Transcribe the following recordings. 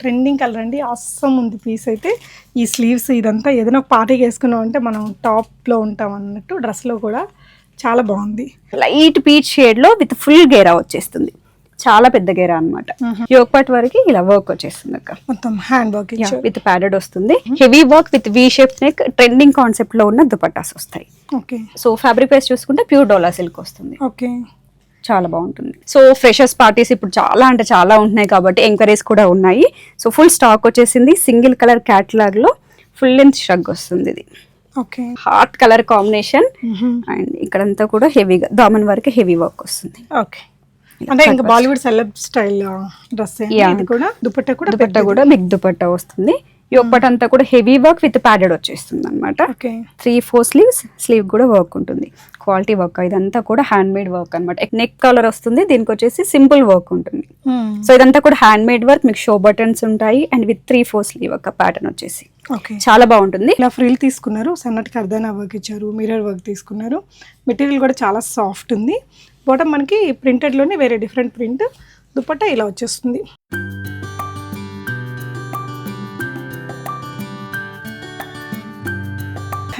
Trending colour అండి. Awesome ఉంది piece అయితే ఈ స్లీవ్స్ ఇదంతా ఏదైనా పార్టీకి వేసుకున్నాం అంటే మనం టాప్లో ఉంటాం అన్నట్టు డ్రెస్లో కూడా చాలా బాగుంది. లైట్ పీచ్ షేడ్లో విత్ ఫుల్ గేరా వచ్చేస్తుంది. చాలా పెద్ద గేరా అనమాట యోగ్ పార్ట్ వరకు ఇలా వర్క్ వచ్చేస్తుంది అక్క. మొత్తం హ్యాండ్ వర్క్ విత్ ప్యాడెడ్ వస్తుంది. Heavy work with V shape neck trending కాన్సెప్ట్లో ఉన్న దుపట్టాస్ వస్తాయి. ఓకే సో ఫ్యాబ్రిక్ వైస్ చూసుకుంటే ప్యూర్ డోలా సిల్క్ వస్తుంది. ఓకే చాలా బాగుంటుంది. సో ఫ్రెషర్స్ పార్టీస్ ఇప్పుడు చాలా అంటే చాలా ఉంటున్నాయి కాబట్టి ఎంక్వైరీస్ కూడా ఉన్నాయి. సో ఫుల్ స్టాక్ వచ్చేసింది. సింగిల్ కలర్ క్యాటలాగ్లో ఫుల్ లెంత్ షగ్ వస్తుంది ఇది. Okay. Hot colour combination and ఇక్కడంతా కూడా హెవీగా దామన్ వరకు హెవీ వర్క్ వస్తుంది. ఓకే. అంటే ఇంకా బాలీవుడ్ సెలబ్ స్టైల్ డ్రెస్. ఇది కూడా దుపట్టా కూడా దుపట్టా కూడా బిగ్ దుపట్టా వస్తుంది. యోగపట్ అంతా కూడా హెవీ వర్క్ విత్ ప్యాడెడ్ వచ్చేస్తుంది అనమాట okay. Three four sleeves sleeve కూడా వర్క్ ఉంటుంది. క్వాలిటీ వర్క్ ఇదంతా కూడా హ్యాండ్ మేడ్ వర్క్ అనమాట నెక్ కలర్ వస్తుంది దీనికి వచ్చేసి సింపుల్ వర్క్ ఉంటుంది సో ఇదంతా కూడా హ్యాండ్ మేడ్ వర్క్ మీకు షో బటన్స్ ఉంటాయి and with three four sleeve ఒక ప్యాటర్న్ వచ్చేసి. చాలా బాగుంటుంది. ఇలా ఫ్రిల్ తీసుకున్నారు సన్నటి కర్దానా వర్క్ ఇచ్చారు మిర్రర్ వర్క్ తీసుకున్నారు. మెటీరియల్ కూడా చాలా సాఫ్ట్ ఉంది. బాటమ్ మనకి ప్రింటెడ్లోనే వేరే డిఫరెంట్ ప్రింట్ దుపట్టా ఇలా వచ్చేస్తుంది.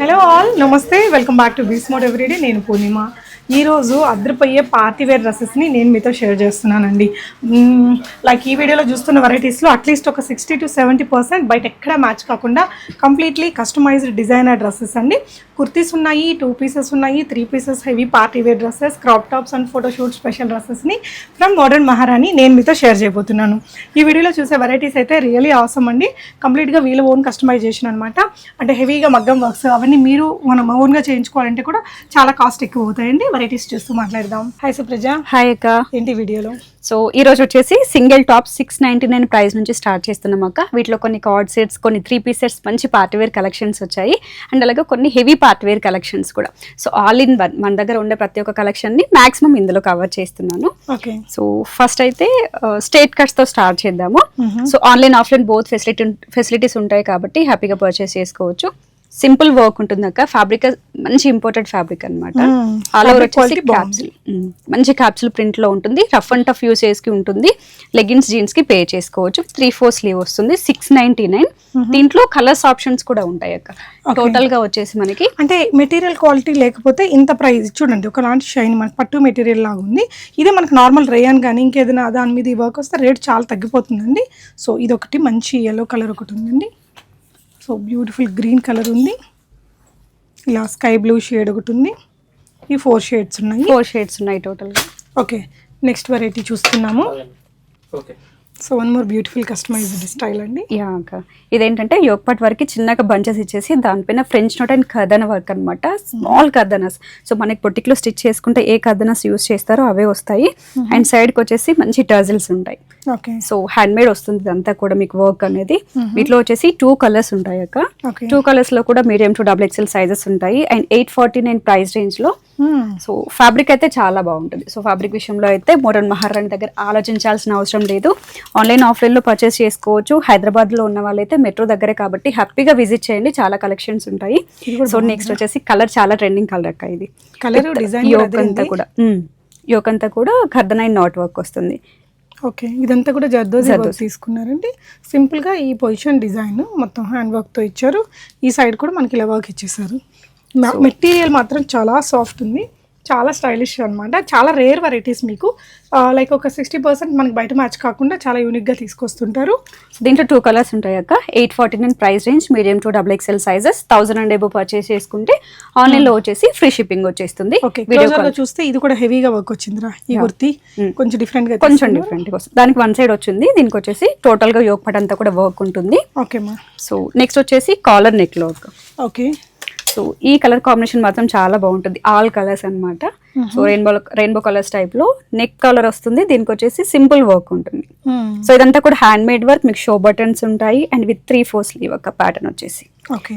Hello all namaste welcome back to bees mode everyday నేను పూర్ణిమ. ఈరోజు అద్రిపోయే పార్టీవేర్ డ్రెస్సెస్ని నేను మీతో షేర్ చేస్తున్నానండి. లైక్ ఈ వీడియోలో చూస్తున్న వెరైటీస్లో అట్లీస్ట్ ఒక సిక్స్టీ టు సెవెంటీ పర్సెంట్ బయట ఎక్కడ మ్యాచ్ కాకుండా కంప్లీట్లీ కస్టమైజ్డ్ డిజైనర్ డ్రెస్సెస్ అండి. కుర్తీస్ ఉన్నాయి టూ పీసెస్ ఉన్నాయి three pieces heavy party wear dresses crop tops and photoshoot special డ్రెస్సెస్ని from modern Maharani నేను మీతో షేర్ చేయబోతున్నాను. ఈ వీడియోలో చూసే వెరైటీస్ అయితే రియలీ అవసరం అండి. కంప్లీట్గా వీళ్ళ ఓన్ కస్టమైజేషన్ అనమాట అంటే హెవీగా మగ్గం వర్క్స్ అవన్నీ మీరు మనం ఓన్గా చేయించుకోవాలంటే కూడా చాలా కాస్ట్ ఎక్కువ అవుతాయండి. వెరైటీస్ చూస్తూ మాట్లాడదాం. హాయ్ సుప్రజ హాయ్ అక్క. ఏంటి వీడియోలో? సో ఈ రోజు వచ్చేసి single top six ninety nine price నుంచి స్టార్ట్ చేస్తున్నాం అక్క. వీటిలో కొన్ని కార్డ్ సెట్స్ కొన్ని త్రీ పీస్ సెట్స్ మంచి పార్టీ వేర్ కలెక్షన్స్ వచ్చాయి. అండ్ అలాగే కొన్ని హెవీ పార్టీ వేర్ కలెక్షన్స్ కూడా. సో ఆల్ ఇన్ వన్ మన దగ్గర ఉండే ప్రతి ఒక్క కలెక్షన్ని మాక్సిమం ఇందులో కవర్ చేస్తున్నాను. ఓకే సో ఫస్ట్ అయితే స్టేట్ కట్స్తో స్టార్ట్ చేద్దాము. So online offline both facility facilities ఉంటాయి కాబట్టి హ్యాపీగా పర్చేస్ చేసుకోవచ్చు. సింపుల్ వర్క్ ఉంటుంది అక్క. ఫ్యాబ్రిక్ మంచి ఇంపోర్టెడ్ ఫ్యాబ్రిక్ అనమాట. ఆల్ ఓవర్ వచ్చేసి. క్యాప్సిల్ మంచి క్యాప్సిల్ ప్రింట్లో ఉంటుంది. రఫ్ అండ్ టఫ్ యూస్కి ఉంటుంది. లెగిన్స్ జీన్స్కి పే చేసుకోవచ్చు. త్రీ ఫోర్ స్లీవ్ వస్తుంది. సిక్స్ నైన్టీ నైన్ దీంట్లో కలర్స్ ఆప్షన్స్ కూడా ఉంటాయి అక్క. టోటల్గా వచ్చేసి మనకి అంటే మెటీరియల్ క్వాలిటీ లేకపోతే ఇంత ప్రైస్ చూడండి. ఒకలాంటి షైన్ మనకి పట్టు మెటీరియల్ లాగా ఉంది. ఇదే మనకి నార్మల్ రేయాన్ కానీ ఇంకేదైనా దాని మీద ఈ వర్క్ వస్తే రేట్ చాలా తగ్గిపోతుందండి. సో ఇది ఒకటి మంచి ఎల్లో కలర్ ఒకటి ఉందండి. సో బ్యూటిఫుల్ గ్రీన్ కలర్ ఉంది. ఇలా స్కై బ్లూ షేడ్ ఒకటి ఉంది. ఈ ఫోర్ షేడ్స్ ఉన్నాయి. ఫోర్ షేడ్స్ ఉన్నాయి టోటల్గా ఓకే నెక్స్ట్ వెరైటీ చూస్తున్నాము. Okay. So one more beautiful customised style అండి. యా అక్క. ఇదేంటంటే యోగపాట్ వరకు చిన్నగా బంచెస్ ఇచ్చేసి దానిపైన ఫ్రెంచ్ నోట్ అండ్ కర్దన వర్క్ అనమాట స్మాల్ కర్దనస్. సో మనకి పొట్టిక్లో స్టిచ్ చేసుకుంటే ఏ కర్దనస్ యూస్ చేస్తారో అవే వస్తాయి. అండ్ సైడ్కి వచ్చేసి మంచి టర్జిల్స్ ఉంటాయి. సో హ్యాండ్ మేడ్ వస్తుంది ఇదంతా కూడా మీకు వర్క్ అనేది. వీటిలో వచ్చేసి టూ కలర్స్ ఉంటాయి అక్క. టూ కలర్స్లో కూడా medium to double XL sizes ఉంటాయి. And eight forty nine price రేంజ్లో. సో ఫ్యాబ్రిక్ అయితే చాలా బాగుంటుంది. సో ఫ్యాబ్రిక్ విషయంలో అయితే మోడర్న్ మహారాణి దగ్గర ఆలోచించాల్సిన అవసరం లేదు. ఆన్లైన్ ఆఫ్లైన్లో పర్చేస్ చేసుకోవచ్చు. హైదరాబాద్లో ఉన్న వాళ్ళైతే మెట్రో దగ్గరే కాబట్టి హ్యాపీగా విజిట్ చేయండి. చాలా కలెక్షన్స్ ఉంటాయి. సో నెక్స్ట్ వచ్చేసి కలర్ చాలా ట్రెండింగ్ కలర్ అక్క ఇది. యోక్ అదే అంతా. కూడా. యోక్ అంతా కూడా ఖర్దనైన్ నాట్ వర్క్ వస్తుంది. ఓకే. ఇదంతా కూడా జర్దోజీ వర్క్ తీసుకున్నారండి. సింపుల్గా ఈ పొజిషన్ డిజైన్ మొత్తం హ్యాండ్ వర్క్తో ఇచ్చారు. ఈ సైడ్ కూడా మనకి ఇలా వర్క్ ఇచ్చేసారు. మెటీరియల్ మాత్రం చాలా సాఫ్ట్ ఉంది. చాలా స్టైలిష్ అన్నమాట. చాలా రేర్ వెరైటీస్ మీకు. లైక్ ఒక సిక్స్టీ పర్సెంట్ మనకి బయట మ్యాచ్ కాకుండా చాలా యూనిక్గా తీసుకొస్తుంటారు. దీంట్లో టూ కలర్స్ ఉంటాయి అక్క. Eight forty nine price range medium to double XL sizes thousand and above purchase చేసుకుంటే ఆన్లైన్లో వచ్చేసి ఫ్రీ షిప్పింగ్ వచ్చేస్తుంది. ఓకే వీడియో చూస్తే ఇది కూడా హెవీగా వర్క్ వచ్చిందిరా ఈ కుర్తి. కొంచెం డిఫరెంట్గా కొంచెం డిఫరెంట్ వస్తుంది. దానికి వన్ సైడ్ వచ్చింది. దీనికి వచ్చేసి టోటల్గా యోగ్ పట్ అంతా కూడా వర్క్ ఉంటుంది. ఓకే మా సో నెక్స్ట్ వచ్చేసి కాలర్ నెక్లో ఓకే సో ఈ కలర్ కాంబినేషన్ మాత్రం చాలా బాగుంటుంది. ఆల్ కలర్స్ అన్నమాట. సో రెయిన్బో రెయిన్బో కలర్స్ టైప్లో నెక్ కలర్ వస్తుంది. దీనికి వచ్చేసి సింపుల్ వర్క్ ఉంటుంది. సో ఇదంతా కూడా హ్యాండ్ మేడ్ వర్క్ మీకు షో బటన్స్ ఉంటాయి. And with three four sleeve ఒక ప్యాటర్న్ వచ్చేసి.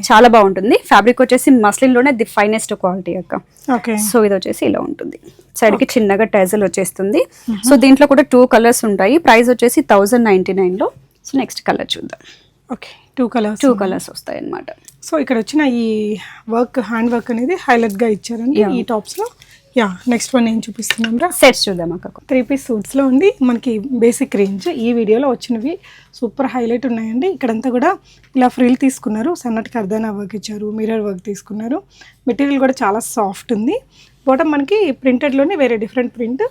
చాలా బాగుంటుంది. ఫ్యాబ్రిక్ వచ్చేసి మస్లిన్లోనే ది ఫైనెస్ట్ క్వాలిటీ యొక్క ఓకే సో ఇది వచ్చేసి ఇలా ఉంటుంది. సైడ్కి చిన్నగా టైజల్ వచ్చేస్తుంది. సో దీంట్లో కూడా టూ కలర్స్ ఉంటాయి. ప్రైస్ వచ్చేసి థౌజండ్ నైన్టీ నైన్లో. సో నెక్స్ట్ కలర్ చూద్దాం. Okay two colours two colours వస్తాయి అన్నమాట సో ఇక్కడ వచ్చిన ఈ వర్క్ హ్యాండ్ వర్క్ అనేది హైలైట్గా ఇచ్చారండి ఈ టాప్స్లో. యా నెక్స్ట్ వన్ ఏం చూపిస్తున్నాం రా. సెట్స్ చూద్దాం అక్క. త్రీ పీస్ సూట్స్లో ఉండి మనకి బేసిక్ రేంజ్ ఈ వీడియోలో వచ్చినవి సూపర్ హైలైట్ ఉన్నాయండి. ఇక్కడంతా కూడా ఇలా ఫ్రిల్ తీసుకున్నారు. సన్నటి కర్దానా వర్క్ ఇచ్చారు మిర్రర్ వర్క్ తీసుకున్నారు. మెటీరియల్ కూడా చాలా సాఫ్ట్ ఉంది. బాటమ్ మనకి ప్రింటెడ్లోనే వేరే డిఫరెంట్ ప్రింట్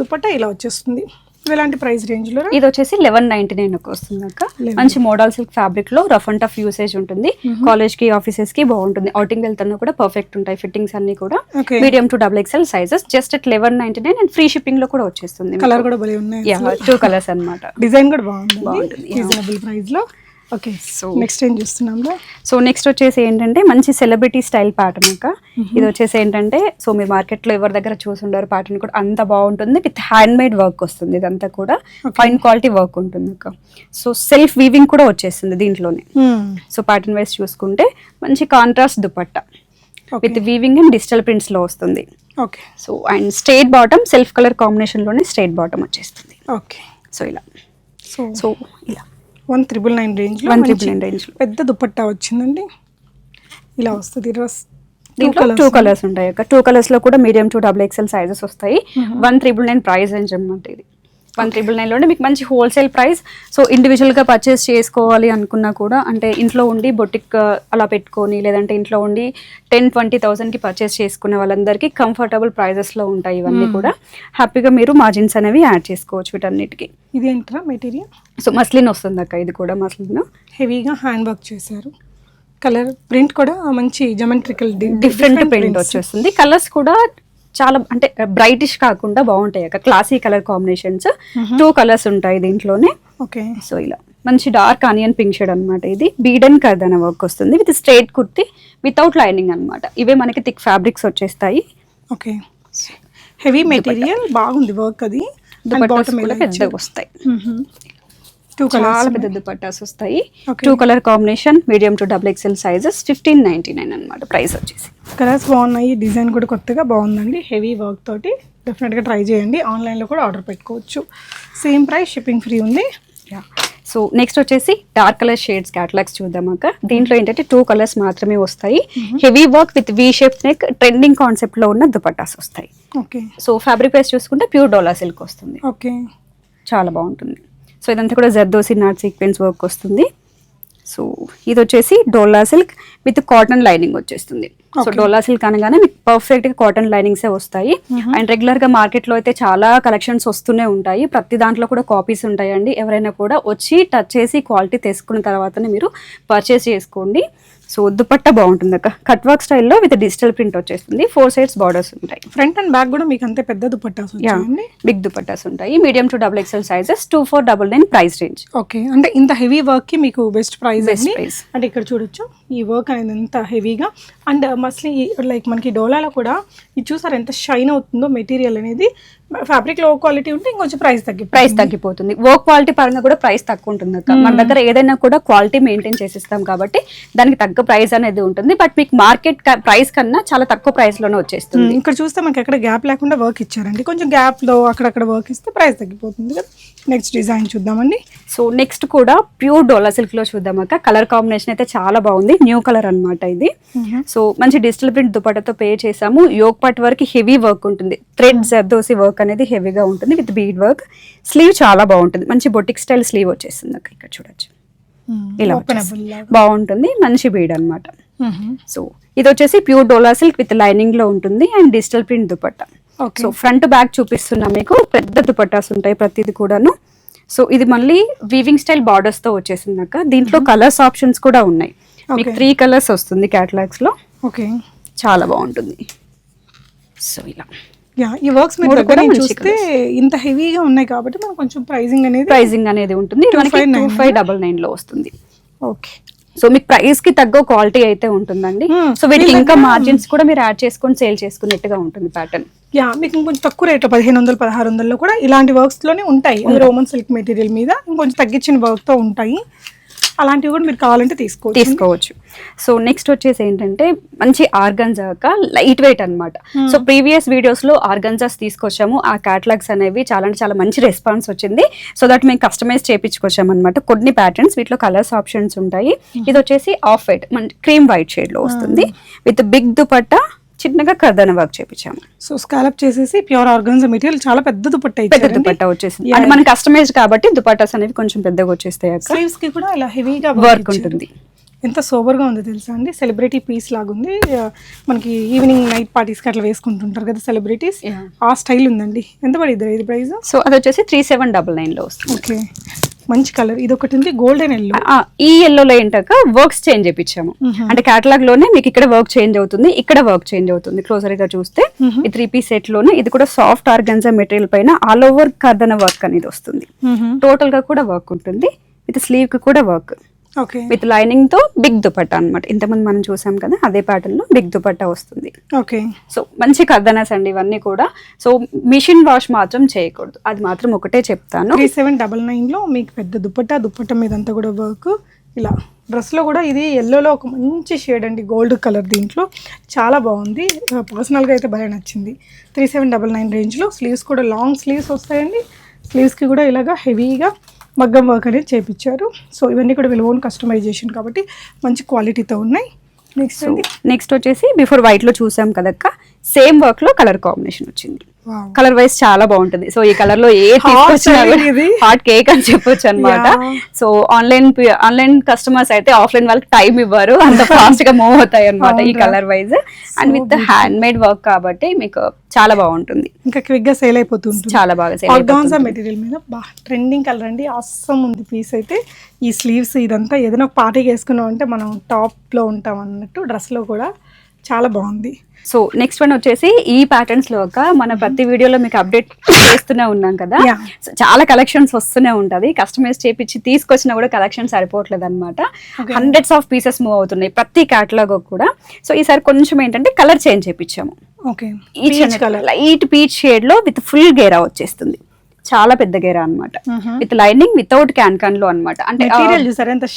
దుపట్టా ఇలా వచ్చేస్తుంది. ఇవి ఎలాంటి ప్రైస్ రేంజ్లో ఇది వచ్చేసి లెవెన్ నైన్టీ నైన్ వస్తుంది అక్క. మంచి మోడల్ సిల్క్ ఫ్యాబ్రిక్లో రఫ్ అండ్ టఫ్ యూసేజ్ ఉంటుంది. కాలేజ్కి ఆఫీసెస్కి బాగుంటుంది. అవుటింగ్ వెళ్తున్నా కూడా పర్ఫెక్ట్ ఉంటాయి ఫిట్టింగ్స్ అన్ని కూడా. Medium to double XL sizes just at eleven ninety nine and free షిప్పింగ్లో కూడా వచ్చేస్తుంది కలర్ కూడా టూ కలర్స్ అన్నమాట. డిజైన్ కూడా బాగుంది బాగుంటుంది, రీజనబుల్ ప్రైస్లో ఓకే సో నెక్స్ట్ ఏం చూస్తున్నాం రా? సో నెక్స్ట్ వచ్చేసి ఏంటంటే మంచి సెలబ్రిటీ స్టైల్ ప్యాటర్న్ అక్క ఇది వచ్చేసి ఏంటంటే సో మీరు మార్కెట్లో ఎవరి దగ్గర చూసుండారు ప్యాటర్న్ కూడా అంత బాగుంటుంది. విత్ హ్యాండ్ మేడ్ వర్క్ వస్తుంది ఇదంతా కూడా. ఫైన్ క్వాలిటీ వర్క్ ఉంటుంది అక్క సో సెల్ఫ్ వీవింగ్ కూడా వచ్చేస్తుంది దీంట్లోనే. సో ప్యాటర్న్ వైజ్ చూసుకుంటే మంచి contrast dupatta. With weaving and digital ప్రింట్స్లో వస్తుంది. Okay. So and straight bottom self colour కాంబినేషన్లోనే straight bottom వచ్చేస్తుంది. ఓకే. సో ఇలా. సో సో ఇలా. One triple nine range one triple nine range పెద్ద దుపట్టా వచ్చిందండి. ఇలా వస్తుంది డ్రెస్ దీంట్లో టూ కలర్స్ ఉంటాయి టూ కలర్స్లో కూడా medium to double XL sizes వస్తాయి. వన్ త్రిబుల్ నైన్ ప్రైస్ అని చెప్పమంటే ఇది. వన్ త్రిబుల్ నైన్లోనే మీకు మంచి హోల్సేల్ ప్రైస్ సో ఇండివిజువల్గా పర్చేస్ చేసుకోవాలి అనుకున్నా కూడా అంటే ఇంట్లో ఉండి బొటిక్ అలా పెట్టుకొని లేదంటే ఇంట్లో ఉండి టెన్ ట్వంటీ థౌసండ్కి పర్చేస్ చేసుకునే వాళ్ళందరికీ కంఫర్టబుల్ ప్రైజెస్లో ఉంటాయి ఇవన్నీ కూడా. హ్యాపీగా మీరు మార్జిన్స్ అనేవి యాడ్ చేసుకోవచ్చు వీటన్నిటికి. ఇది ఏంట్రా మెటీరియల్ సో మస్లిన్ వస్తుంది అక్క ఇది కూడా మస్లిన్ హెవీగా హ్యాండ్ వర్క్ చేశారు. కలర్ ప్రింట్ కూడా మంచి జమెట్రికల్ డిఫరెంట్ ప్రింట్ వచ్చేస్తుంది. కలర్స్ కూడా చాలా అంటే బ్రైటిష్ కాకుండా బాగుంటాయి అక్క. Classy colour combinations two colours ఉంటాయి దీంట్లోనే. ఓకే సో ఇలా. మంచి డార్క్ ఆనియన్ పింక్ షేడ్ అనమాట ఇది. బీడన్ కర్దన వర్క్ వస్తుంది. With straight kurti without lining అన్నమాట. ఇవే మనకి థిక్ ఫ్యాబ్రిక్స్ వచ్చేస్తాయి. ఓకే హెవీ మెటీరియల్ బాగుంది వర్క్ అది. దుపట్టాస్ కూడా పెద్దగా వస్తాయి. టూ చాలా పెద్ద దుపట్టాస్ వస్తాయి. Two colour combination medium to double XL sizes fifteen ninety nine అనమాట ప్రైస్ వచ్చేసి. కలర్స్ బాగున్నాయి డిజైన్ కూడా కొత్తగా బాగుందండి. హెవీ వర్క్ తోటి డెఫినెట్గా ట్రై చేయండి. ఆన్లైన్లో కూడా ఆర్డర్ పెట్టుకోవచ్చు. సేమ్ ప్రైస్ షిప్పింగ్ ఫ్రీ ఉంది. సో నెక్స్ట్ వచ్చేసి డార్క్ కలర్ షేడ్స్ క్యాటలాగ్స్ చూద్దామాక దీంట్లో ఏంటంటే టూ కలర్స్ మాత్రమే వస్తాయి. Heavy work with V shape neck trending కాన్సెప్ట్లో ఉన్న దుపట్టాస్ వస్తాయి. ఓకే. సో ఫ్యాబ్రిక్ వైస్ చూసుకుంటే ప్యూర్ డోలా సిల్క్ వస్తుంది. ఓకే. చాలా బాగుంటుంది. సో ఇదంతా కూడా జర్దోసి నాట్ సీక్వెన్స్ వర్క్ వస్తుంది. సో ఇది వచ్చేసి dola silk with cotton lining వచ్చేస్తుంది. సో డోలా సిల్క్ అనగానే మీకు పర్ఫెక్ట్గా కాటన్ లైనింగ్సే వస్తాయి. అండ్ రెగ్యులర్గా మార్కెట్లో అయితే చాలా కలెక్షన్స్ వస్తూనే ఉంటాయి. ప్రతి దాంట్లో కూడా కాపీస్ ఉంటాయండి. ఎవరైనా కూడా వచ్చి టచ్ చేసి క్వాలిటీ తీసుకున్న తర్వాతనే మీరు పర్చేస్ చేసుకోండి. సో దుపట్టా బాగుంటుంది అక్క. కట్ వర్క్ స్టైల్లో విత్ డిజిటల్ ప్రింట్ వచ్చేస్తుంది. ఫోర్ సైడ్స్ బార్డర్స్ ఉంటాయి. ఫ్రంట్ అండ్ బ్యాక్ కూడా మీకు అంతే పెద్ద దుపట్టాస్ బిగ్ దుపట్టాస్ ఉంటాయి. Medium to double XL sizes two four double nine price range okay అంటే ఇంత హెవీ వర్క్కి మీకు బెస్ట్ ప్రైస్ అండి? price. అంటే ఇక్కడ చూడొచ్చు ఈ వర్క్ అనేది ఎంత హెవీగా అండ్ మస్లీ లైక్ మనకి డోలాలో కూడా ఇది చూసారు ఎంత షైన్ అవుతుందో మెటీరియల్ అనేది. ఫ్యాబ్రిక్లో క్వాలిటీ ఉంటే ఇంకొంచెం ప్రైస్ తగ్గి ప్రైస్ తగ్గిపోతుంది. వర్క్ క్వాలిటీ పరంగా కూడా ప్రైస్ తక్కువ ఉంటుంది. అక్క మన దగ్గర ఏదైనా కూడా క్వాలిటీ మెయింటైన్ చేసిస్తాం కాబట్టి దానికి తగ్గ ప్రైస్ అనేది ఉంటుంది. బట్ మీకు మార్కెట్ ప్రైస్ కన్నా చాలా తక్కువ ప్రైస్లోనే వచ్చేస్తుంది. ఇక్కడ చూస్తే మనకి ఎక్కడ గ్యాప్ లేకుండా వర్క్ ఇచ్చారండి. కొంచెం గ్యాప్లో అక్కడక్కడ వర్క్ ఇస్తే ప్రైస్ తగ్గిపోతుంది కదా. నెక్స్ట్ డిజైన్ చూద్దామండి. సో నెక్స్ట్ కూడా ప్యూర్ డోలా సిల్క్లో చూద్దాం అక్క. కలర్ కాంబినేషన్ అయితే చాలా బాగుంది. న్యూ కలర్ అన్నమాట ఇది. సో మంచి డిజిటల్ ప్రింట్ దుపట్టతో పే చేసాము యోగ్ పట్ వరకు హెవీ వర్క్ ఉంటుంది. థ్రెడ్ జర్దోసి వర్క్ అనేది హెవీగా ఉంటుంది విత్ బీడ్ వర్క్ స్లీవ్ చాలా బాగుంటుంది. మంచి బొటిక్ స్టైల్ స్లీవ్ వచ్చేస్తుంది. ఇక్కడ చూడొచ్చు. ఇలా ఓపెనబుల్ వచ్చేసి. బాగుంటుంది. మంచి బీడ్ అన్నమాట. సో ఇది వచ్చేసి ప్యూర్ డోలా సిల్క్ విత్ లైనింగ్లో ఉంటుంది and digital print dupatta. Okay so front back చూపిస్తున్నా మీకు. పెద్ద దుపట్టాస్ ఉంటాయి ప్రతిది కూడాను. సో ఇది మళ్ళీ వీవింగ్ స్టైల్ బార్డర్స్తో వచ్చేసిందాక దీంట్లో కలర్స్ ఆప్షన్స్ కూడా ఉన్నాయి. మీకు. త్రీ కలర్స్ వస్తుంది క్యాటలాగ్స్లో. ఓకే చాలా బాగుంటుంది. సో ఇలా. యా ఈ వర్క్స్ మీరు కూడా చూస్తే ఇంత హెవీగా ఉన్నాయి కాబట్టి మనకు కొంచెం ప్రైజింగ్ అనేది ప్రైజింగ్ అనేది ఉంటుంది. ఇది మనకి 259 టూ ఫైవ్ డబల్ నైన్లో వస్తుంది. ఓకే సో మీకు ప్రైస్కి తగ్గ క్వాలిటీ అయితే ఉంటుందండి. Hmm. సో వీటికి వీళ్ళ ఇంకా మార్జిన్స్ కూడా మీరు యాడ్ చేసుకొని సేల్ చేసుకున్నట్టుగా ఉంటుంది ప్యాటర్న్ యా మీకు ఇంకొంచెం తక్కువ రేట్లో పదిహేను వందలు పదహారు వందల్లో కూడా ఇలాంటి వర్క్స్లోనే ఉంటాయి. రోమన్ సిల్క్ మెటీరియల్ మీద ఇంకొంచెం తగ్గించిన వర్క్తో ఉంటాయి. అలాంటివి కూడా మీరు కావాలంటే తీసుకోవచ్చు. తీసుకోవచ్చు. సో నెక్స్ట్ వచ్చేసి ఏంటంటే మంచి ఆర్గన్జాక లైట్ వెయిట్ అన్నమాట సో ప్రీవియస్ వీడియోస్లో ఆర్గన్జాస్ తీసుకొచ్చాము. ఆ క్యాటలాగ్స్ అనేవి చాలా అంటే చాలా మంచి రెస్పాన్స్ వచ్చింది. సో దట్ మేము కస్టమైజ్ చేపించుకొచ్చాము అనమాట కొన్ని ప్యాటర్న్స్ వీటిలో కలర్స్ ఆప్షన్స్ ఉంటాయి. ఇది వచ్చేసి ఆఫ్ వైట్ మన క్రీమ్ వైట్ షేడ్లో వస్తుంది. విత్ బిగ్ దుపట్టా చిన్నగా కర్దన వర్క్ చేపించాము. సో స్కాలప్ చేసేసి ప్యూర్ ఆర్గన్స్ మెటీరియల్ చాలా పెద్ద దుపట్టా పెద్ద దుపట్టా వచ్చేసింది. అంటే మన కస్టమైజ్ కాబట్టి దుపట్టాస్ అనేవి కొంచెం పెద్దగా వచ్చేస్తాయి స్లీవ్స్కి కూడా ఇలా హెవీగా వర్క్ ఉంటుంది. ఎంత సోబర్గా ఉందో తెలుసా అండి? సెలబ్రిటీ పీస్ లాగా ఉంది ఆ, మనకి ఈవినింగ్ నైట్ పార్టీస్కి అట్లా వేసుకుంటుంటారు కదా సెలబ్రిటీస్. ఆ స్టైల్ ఉందండి. ఎంత పడిద్ది ఇది ప్రైస్ సో అది వచ్చేసి త్రీ సెవెన్ డబల్ నైన్లో వస్తుంది. ఓకే. మంచి కలర్ ఇది ఒకటి ఉంది గోల్డెన్ ఎల్లో ఈ ఎల్లోలో ఏంటక్క వర్క్స్ చేంజ్ చేయించాము అంటే కేటలాగ్లోనే మీకు ఇక్కడ వర్క్ చేంజ్ అవుతుంది ఇక్కడ వర్క్ చేంజ్ అవుతుంది. క్లోజర్గా చూస్తే ఈ త్రీ పీస్ సెట్లోనే ఇది కూడా సాఫ్ట్ ఆర్గన్జా మెటీరియల్ పైన ఆల్ ఓవర్ కర్దన వర్క్ అనేది వస్తుంది. టోటల్గా కూడా వర్క్ ఉంటుంది. విత్ స్లీవ్కి కూడా వర్క్ విత్ లైనింగ్తో బిగ్ దుపట్టా అన్నమాట. ఇంతకుముందు మనం చూసాం కదా అదే ప్యాటర్న్లో బిగ్ దుపట్టా వస్తుంది. ఓకే. సో మంచి కర్దనాస్ అండి ఇవన్నీ కూడా. సో మిషన్ వాష్ మాత్రం చేయకూడదు. అది మాత్రం ఒకటే చెప్తాను. త్రీ సెవెన్ డబల్ నైన్లో మీకు పెద్ద దుపట్టా దుపట్టా మీద అంతా కూడా వర్క్. ఇలా డ్రెస్లో కూడా ఇది ఎల్లోలో ఒక మంచి షేడ్ అండి గోల్డ్ కలర్ దీంట్లో. చాలా బాగుంది. పర్సనల్గా అయితే బాగా నచ్చింది. త్రీ సెవెన్ డబల్ నైన్ రేంజ్లో. స్లీవ్స్ కూడా లాంగ్ స్లీవ్స్ వస్తాయండి. స్లీవ్స్కి కూడా ఇలాగా హెవీగా మగ్గం వర్క్ అనేది చేపించారు. సో ఇవన్నీ కూడా వీళ్ళ ఓన్ కస్టమైజేషన్ కాబట్టి మంచి క్వాలిటీతో ఉన్నాయి. నెక్స్ట్ నెక్స్ట్ వచ్చేసి బిఫోర్ వైట్లో చూసాం కదక్క సేమ్ వర్క్లో కలర్ కాంబినేషన్ వచ్చింది. కలర్ వైజ్ చాలా బాగుంటుంది. సో ఈ కలర్లో ఏ. హాట్ కేక్ అని చెప్పొచ్చు అనమాట. సో ఆన్లైన్ ఆన్లైన్ కస్టమర్స్ అయితే ఆఫ్లైన్ వాళ్ళకి టైం ఇవ్వరు. అంత ఫాస్ట్గా మూవ్ అవుతాయి అనమాట ఈ. Colour wise and with hand made work కాబట్టి మీకు చాలా బాగుంటుంది. ఇంకా క్విక్గా సేల్ అయిపోతుంది చాలా బాగా ఆర్గాన్జా అయిపోతుంది. మెటీరియల్ మీద బా ట్రెండింగ్ కలర్ అండి. అస్సం ఉంది పీస్ అయితే ఈ స్లీవ్స్ ఇదంతా ఏదైనా పార్టీకి వేసుకున్నాం అంటే మనం టాప్లో ఉంటాం అన్నట్టు డ్రెస్లో కూడా చాలా బాగుంది. సో నెక్స్ట్ వన్ వచ్చేసి ఈ ప్యాటర్న్స్లో ఒక మన ప్రతి వీడియోలో మీకు అప్డేట్ చేస్తూనే ఉన్నాం కదా. చాలా కలెక్షన్స్ వస్తూనే ఉంటది. కస్టమైజ్ చేపించి తీసుకొచ్చినా కూడా కలెక్షన్ సరిపోవట్లేదు అనమాట హండ్రెడ్స్ ఆఫ్ పీసెస్ మూవ్ అవుతున్నాయి ప్రతి కేటలాగ్ కూడా. సో ఈసారి కొంచెం ఏంటంటే కలర్ చేంజ్ చేపించాము ఓకే ఈ కలర్ లైట్ పీచ్ షేడ్లో విత్ ఫుల్ గేరా వచ్చేస్తుంది. చాలా పెద్ద గేరా అన్నమాట. విత్ లైనింగ్ వితౌట్ క్యాన్లో అనమాట అంటే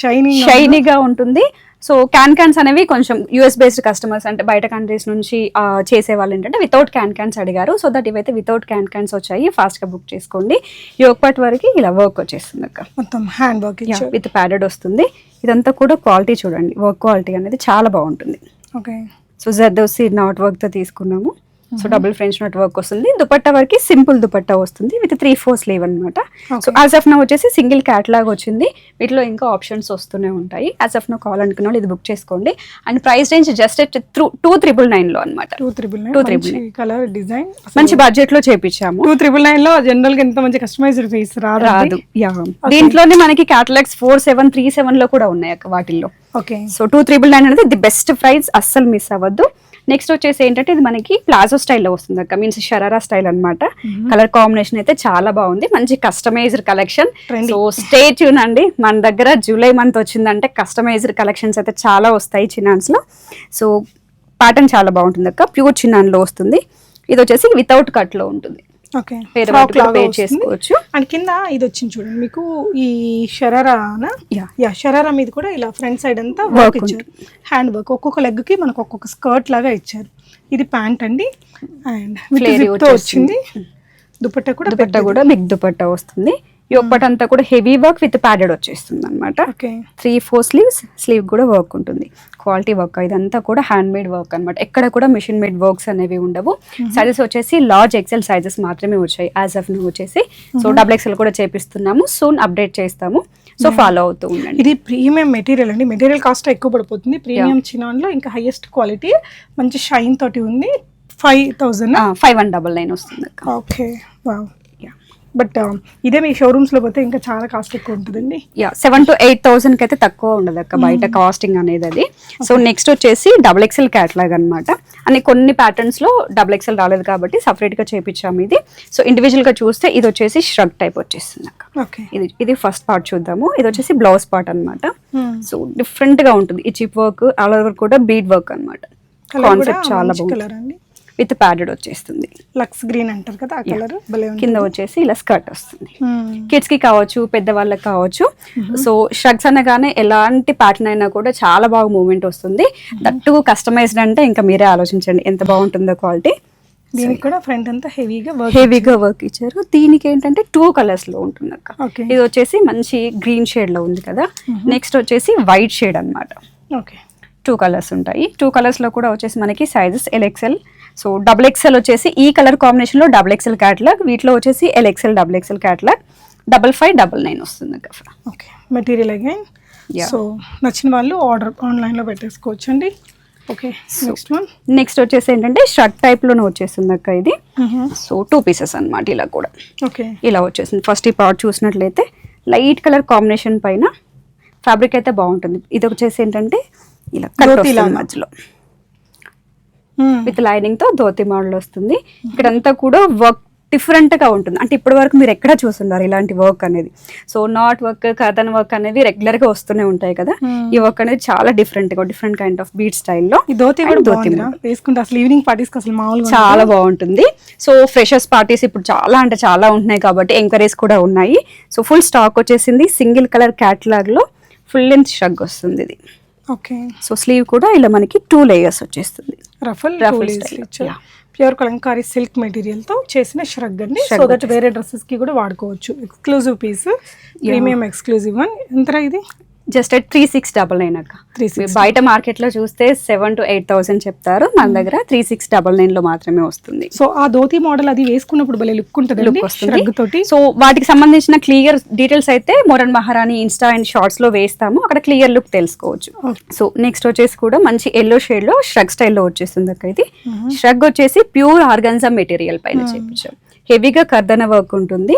షైనింగ్ షైనీగా ఉంటుంది. సో క్యాన్ క్యాన్స్ అనేవి కొంచెం యూఎస్ బేస్డ్ కస్టమర్స్ అంటే బయట కంట్రీస్ నుంచి చేసే వాళ్ళు ఏంటంటే వితౌట్ క్యాన్ క్యాన్స్ అడిగారు. సో దట్ ఇవైతే వితౌట్ క్యాన్ క్యాన్స్ వచ్చాయి. ఫాస్ట్గా బుక్ చేసుకోండి. ఈ ఒకటి వరకు ఇలా వర్క్ వచ్చేస్తుంది అక్క. మొత్తం హ్యాండ్ వర్క్ విత్ ప్యాడెడ్ వస్తుంది. ఇదంతా కూడా క్వాలిటీ చూడండి. వర్క్ క్వాలిటీ అనేది చాలా బాగుంటుంది. ఓకే సో జర్దోసి నాట్ వర్క్తో తీసుకున్నాము. So double French knot work వస్తుంది. దుపట్టా వరకు సింపుల్ దుపట్టా వస్తుంది విత్ త్రీ ఫోర్ స్లీవ్ అనమాట సో యాజ్ ఆఫ్ నో వచ్చేసి సింగిల్ క్యాట్లాగ్ వచ్చింది. వీటిలో ఇంకా ఆప్షన్స్ వస్తూనే ఉంటాయి. యాజ్ ఆఫ్ నో కాల్ అనుకున్న వాళ్ళు ఇది బుక్ చేసుకోండి. And price range just two triple నైన్లో అనమాట two triple nine triple colour design మంచి బడ్జెట్లో చేపించాము టూ త్రిబుల్ నైన్లో జనరల్గా ఎంత మంచి కస్టమైజ్డ్ ఫేస్ రాదు. దీంట్లోనే మనకి క్యాటలాగ్స్ ఫోర్ సెవెన్ త్రీ సెవెన్లో కూడా ఉన్నాయి వాటిల్లో. Okay so two triple nine అనేది ది బెస్ట్ ప్రైస్ అస్సలు మిస్ అవ్వద్దు. నెక్స్ట్ వచ్చేసి ఏంటంటే ఇది మనకి ప్లాజో స్టైల్లో వస్తుంది అక్క. మీన్స్ షరారా స్టైల్ అన్నమాట. కలర్ కాంబినేషన్ అయితే చాలా బాగుంది. మంచి customised collection. So stay tune అండి. మన దగ్గర జూలై మంత్ వచ్చిందంటే కస్టమైజ్డ్ కలెక్షన్స్ అయితే చాలా వస్తాయి చిన్నాన్స్లో. సో ప్యాటర్న్ చాలా బాగుంటుంది అక్క. ప్యూర్ చిన్నాన్లో వస్తుంది. ఇది వచ్చేసి వితౌట్ కట్లో ఉంటుంది. కూడా pay చేసుకోవచ్చు. అండ్ కింద ఇది వచ్చింది చూడండి. మీకు ఈ షరారానా Yeah. యా షరారా మీద కూడా ఇలా ఫ్రంట్ సైడ్ అంతా వర్క్ ఇచ్చారు. హ్యాండ్ వర్క్ ఒక్కొక్క లెగ్కి మనకు ఒక్కొక్క స్కర్ట్ లాగా ఇచ్చారు. ఇది ప్యాంట్ అండి. అండ్. వచ్చింది. దుపట్టా కూడా దుపట్టా కూడా బిగ్ దుపట్టా వస్తుంది. ఈ ఒక్కటి అంతా కూడా హెవీ వర్క్ విత్ ప్యాడెడ్ వచ్చేస్తుంది అనమాట okay. Three four sleeves sleeve కూడా వర్క్ ఉంటుంది. క్వాలిటీ వర్క్ ఇదంతా కూడా హ్యాండ్ మేడ్ వర్క్ అనమాట ఎక్కడ కూడా మిషన్ మేడ్ వర్క్స్ అనేవి ఉండవు. సైజెస్ వచ్చేసి లార్జ్ ఎక్సెల్ సైజెస్ మాత్రమే వచ్చాయి యాజ్ ఆఫ్ నూ వచ్చేసి. సో డబుల్ ఎక్సెల్ కూడా చేపిస్తున్నాము. సూన్ అప్డేట్ చేస్తాము. సో ఫాలో అవుతూ ఉండండి. ఇది ప్రీమియం మెటీరియల్ అండి. మెటీరియల్ కాస్ట్ ఎక్కువ పడిపోతుంది. ప్రీమియం చినాన్లో ఇంకా హైయెస్ట్ క్వాలిటీ మంచి షైన్ తోటి ఉంది. Five thousand five one double nine వస్తుంది ఓకే. వావ్. బట్ ఇదే మీ షోరూమ్స్లో పోతే ఇంకా చాలా కాస్ట్ ఎక్కువ ఉంటుందండి. Yeah seven to eight thousand అయితే తక్కువ ఉండదు అక్క బయట కాస్టింగ్ అనేది అది. సో నెక్స్ట్ వచ్చేసి డబుల్ ఎక్సెల్ క్యాట్లాగ్ అనమాట అని కొన్ని ప్యాటర్న్స్లో డబుల్ ఎక్సెల్ రాలేదు కాబట్టి సపరేట్గా చేపించాము ఇది. సో ఇండివిజువల్గా చూస్తే ఇది వచ్చేసి ష్రగ్ టైప్ వచ్చేస్తుంది అక్క. ఓకే ఇది ఇది ఫస్ట్ పార్ట్ చూద్దాము. ఇది వచ్చేసి బ్లౌజ్ పార్ట్ అన్నమాట. సో డిఫరెంట్గా ఉంటుంది. ఈ చిప్ వర్క్ ఆల్ ఓవర్ కూడా బీడ్ వర్క్ అన్నమాట. కాన్సెప్ట్ చాలా బాగుంది విత్ ప్యాడెడ్ వచ్చేస్తుంది. లక్స్ గ్రీన్ అంటారు కదా ఆ కలర్? కింద వచ్చేసి ఇలా స్కర్ట్ వస్తుంది. Hmm. కిడ్స్కి కావచ్చు పెద్దవాళ్ళకి కావచ్చు. సో షర్ట్స్ అనగానే ఎలాంటి ప్యాటర్న్ అయినా కూడా చాలా బాగా మూమెంట్ వస్తుంది. దట్టు కస్టమైజ్డ్ అంటే ఇంకా మీరే ఆలోచించండి ఎంత బాగుంటుందో క్వాలిటీ దీనికి కూడా ఫ్రంట్ అంతా హెవీగా వర్క్ హెవీగా వర్క్ ఇచ్చారు. దీనికి ఏంటంటే టూ కలర్స్లో ఉంటుంది అక్క. ఇది వచ్చేసి మంచి గ్రీన్ షేడ్లో ఉంది కదా. నెక్స్ట్ వచ్చేసి వైట్ షేడ్ అన్నమాట. ఓకే టూ కలర్స్ ఉంటాయి. టూ కలర్స్లో కూడా వచ్చేసి మనకి sizes L XL so double XL వచ్చేసి ఈ కలర్ కాంబినేషన్లో డబుల్ ఎక్సెల్ క్యాటలాగ్ వీటిలో వచ్చేసి L XL double XL catalogue double five double nine వస్తుంది అక్క ఓకే మెటీరియల్ అగైన్. సో నచ్చిన వాళ్ళు ఆర్డర్ ఆన్లైన్లో పెట్టేసుకోవచ్చు అండి ఓకే నెక్స్ట్ వన్ నెక్స్ట్ వచ్చేసి ఏంటంటే షర్ట్ టైప్లోనే వచ్చేస్తుంది అక్క ఇది. సో టూ పీసెస్ అన్నమాట ఇలా కూడా. ఓకే ఇలా వచ్చేసింది. ఫస్ట్ ఈ పార్ట్ చూసినట్లయితే లైట్ కలర్ కాంబినేషన్ పైన ఫ్యాబ్రిక్ అయితే బాగుంటుంది. ఇది వచ్చేసి ఏంటంటే ఇలా కట్. మధ్యలో. విత్ లైనింగ్తో ధోతి మోడల్ వస్తుంది. ఇక్కడంతా కూడా వర్క్ డిఫరెంట్గా ఉంటుంది. అంటే ఇప్పటి వరకు మీరు ఎక్కడ చూస్తున్నారు ఇలాంటి వర్క్ అనేది? సో నాట్ వర్క్ కథన్ వర్క్ అనేవి రెగ్యులర్గా వస్తూనే ఉంటాయి కదా? ఈ వర్క్ అనేది చాలా డిఫరెంట్గా డిఫరెంట్ కైండ్ ఆఫ్ బీట్ స్టైల్లో ఈ ధోతి వేసుకుంటే అసలు ఈవినింగ్ పార్టీస్కి అసలు మామూలుగా చాలా బాగుంటుంది. సో ఫ్రెషర్స్ పార్టీస్ ఇప్పుడు చాలా అంటే చాలా ఉంటున్నాయి కాబట్టి ఎంక్వైరీస్ కూడా ఉన్నాయి. సో ఫుల్ స్టాక్ వచ్చేసింది. సింగిల్ కలర్ క్యాటలాగ్లో ఫుల్ లెంత్ షగ్ వస్తుంది ఇది. ఓకే. సో స్లీవ్ కూడా ఇలా మనకి టూ లేయర్స్ వచ్చేస్తుంది. Ruffle yeah. Pure Kalamkari silk మెటీరియల్తో చేసిన ష్రగ్ అండి. సో దట్ వేరే డ్రెస్సెస్కి కూడా వాడుకోవచ్చు. Exclusive piece premium exclusive one ఎంతరా ఇది? Just three six double nine అక్క. 360. మీరు బయట మార్కెట్లో చూస్తే సెవెన్ టు ఎయిట్ థౌసండ్ చెప్తారు. మన దగ్గర త్రీ సిక్స్ డబల్ నైన్లో మాత్రమే వస్తుంది. సో ఆ ధోతి మోడల్ అది వేసుకున్నప్పుడు భలే లుక్ ఉంటుంది లుక్ వస్తుంది. సో వాటికి సంబంధించిన క్లియర్ డీటెయిల్స్ అయితే మొరన్ మహారాణి ఇన్స్టా అండ్ షార్ట్స్లో వేస్తాము. అక్కడ క్లియర్ లుక్ తెలుసుకోవచ్చు. సో నెక్స్ట్ వచ్చేసి కూడా మంచి ఎల్లో షేడ్లో ష్రగ్ స్టైల్లో వచ్చేస్తుంది అక్క ఇది. ష్రగ్ వచ్చేసి ప్యూర్ ఆర్గన్జా మెటీరియల్ పైన చేపించాం హెవీగా కర్దన వర్క్ ఉంటుంది.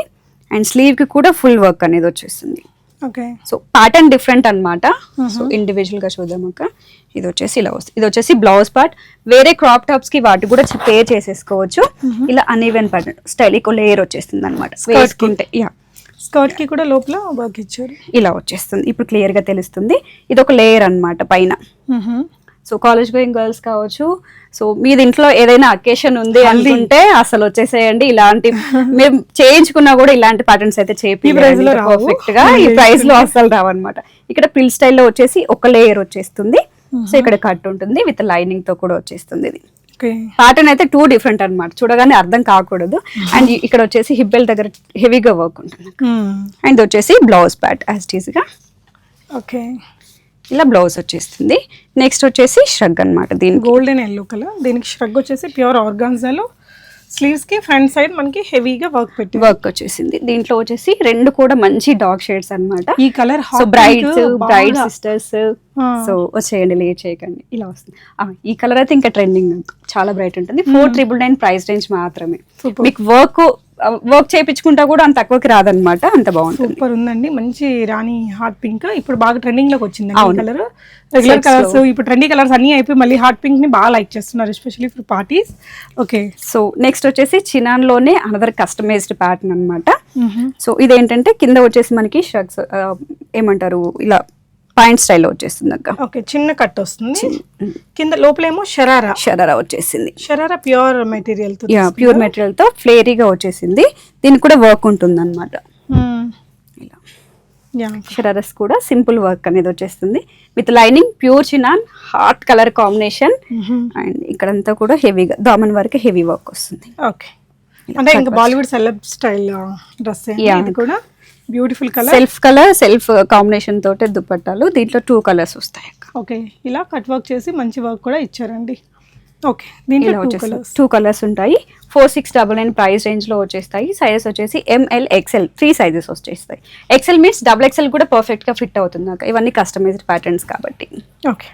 అండ్ స్లీవ్కి కూడా ఫుల్ వర్క్ అనేది వచ్చేస్తుంది. సో ప్యాటర్న్ డిఫరెంట్ అన్నమాట. సో ఇండివిజువల్గా చూద్దాం అక్క. ఇది వచ్చేసి ఇలా వస్తుంది ఇది వచ్చేసి బ్లౌజ్ పార్ట్ వేరే క్రాప్ టాప్స్కి వాటి కూడా పే చేసేసుకోవచ్చు. ఇలా అన్ఈవెన్ ప్యాటర్న్ స్టైల్ ఇంకో లేయర్ వచ్చేస్తుంది అనమాట వేసుకుంటే యా స్కర్ట్కి కూడా లోపల వర్క్ ఇచ్చారు. ఇలా వచ్చేస్తుంది. ఇప్పుడు క్లియర్గా తెలుస్తుంది. ఇది ఒక లేయర్ అన్నమాట పైన. సో కాలేజ్ గోయింగ్ గర్ల్స్ కావచ్చు. సో మీ ఇంట్లో ఏదైనా అకేషన్ ఉంది అనుకుంటే అసలు వచ్చేసేయండి. ఇలాంటి మేము చేయించుకున్నా కూడా ఇలాంటి ప్యాటర్న్స్ అయితే. పర్ఫెక్ట్గా ఈ ప్రైస్లో అసలు రావన్నమాట. ఇక్కడ పిల్ స్టైల్లో వచ్చేసి ఒక లేయర్ వచ్చేస్తుంది. సో ఇక్కడ కట్ ఉంటుంది విత్ లైనింగ్తో కూడా వచ్చేస్తుంది ఇది. ప్యాటర్న్ అయితే టూ డిఫరెంట్ అన్నమాట. చూడగానే అర్థం కాకూడదు. అండ్ ఇక్కడ వచ్చేసి హిబ్బెల్ దగ్గర హెవీగా వర్క్ ఉంటుంది. అండ్ వచ్చేసి బ్లౌజ్ ప్యాట్ యాజ్గా. ఓకే. ఇలా బ్లౌజ్ వచ్చేస్తుంది. నెక్స్ట్ వచ్చేసి ష్రగ్ అన్నమాట దీనికి. గోల్డెన్ ఎల్లో కలర్ దీనికి ష్రగ్ వచ్చేసి ప్యూర్ ఆర్గాన్జాలో స్లీవ్స్కి ఫ్రంట్ సైడ్ మనకి హెవీగా వర్క్ పెట్టి వర్క్ వచ్చేసింది. దీంట్లో వచ్చేసి రెండు కూడా మంచి డాగ్ షేడ్స్ అన్నమాట. ఈ colour so brides bride sisters so వచ్చేయండి లేట్ చేయకండి. ఇలా వస్తుంది. ఈ కలర్ అయితే ఇంకా ట్రెండింగ్ చాలా బ్రైట్ ఉంటుంది. Four triple nine price range మాత్రమే. మీకు వర్క్ వర్క్ చేయించుకుంటా కూడా అంత తక్కువకి రాదనమాట అంత బాగుంటుంది. సూపర్ ఉందండి. మంచి రాణి హాట్ పింక్. ఇప్పుడు బాగా ట్రెండింగ్లోకి వచ్చింది. కలర్ రెగ్యులర్ కలర్స్ ఇప్పుడు ట్రెండీ కలర్స్ అన్ని అయిపోయి మళ్ళీ హాట్ పింక్ని బాగా లైక్ చేస్తున్నారు especially for parties okay so next వచ్చేసి చినాన్లోనే అనదర్ కస్టమైజ్డ్ ప్యాటర్న్ అన్నమాట. సో ఇదేంటంటే కింద వచ్చేసి మనకి షర్ట్స్ ఏమంటారు ఇలా పాయింట్ స్టైల్లో వచ్చేస్తుంది అక్క. ఓకే చిన్న కట్ వస్తుంది. కింద లోపలేమో షరారా. షరారా వచ్చేసింది. షరారా ప్యూర్ మెటీరియల్తో యా ప్యూర్ మెటీరియల్తో ఫ్లేరీగా వచ్చేసింది. దీనికి కూడా వర్క్ ఉంటుంది అనమాట షరారస్ కూడా సింపుల్ వర్క్ అనేది వచ్చేస్తుంది. With lining pure chinon hot colour combination. And ఇక్కడంతా కూడా హెవీగా దామన్ వరకు హెవీ వర్క్ వస్తుంది. ఓకే. అంటే ఇంకా బాలీవుడ్ సెలబ్ స్టైల్ డ్రెస్ కూడా beautiful colour self colour self combination తోటే దుపట్టాలు. దీంట్లో టూ కలర్స్ వస్తాయి. ఓకే ఇలా కట్ వర్క్ చేసి మంచి వర్క్ కూడా ఇచ్చారండి. ఓకే దీంట్లో వచ్చేసి కలర్స్ టూ కలర్స్ ఉంటాయి. Four six double nine price రేంజ్లో వచ్చేస్తాయి. సైజెస్ వచ్చేసి M L XL three sizes వచ్చేస్తాయి. ఎక్సెల్ మీన్స్ డబుల్ ఎక్సెల్ కూడా పర్ఫెక్ట్గా ఫిట్ అవుతుంది ఇవన్నీ కస్టమైజ్డ్ ప్యాటర్న్స్ కాబట్టి. ఓకే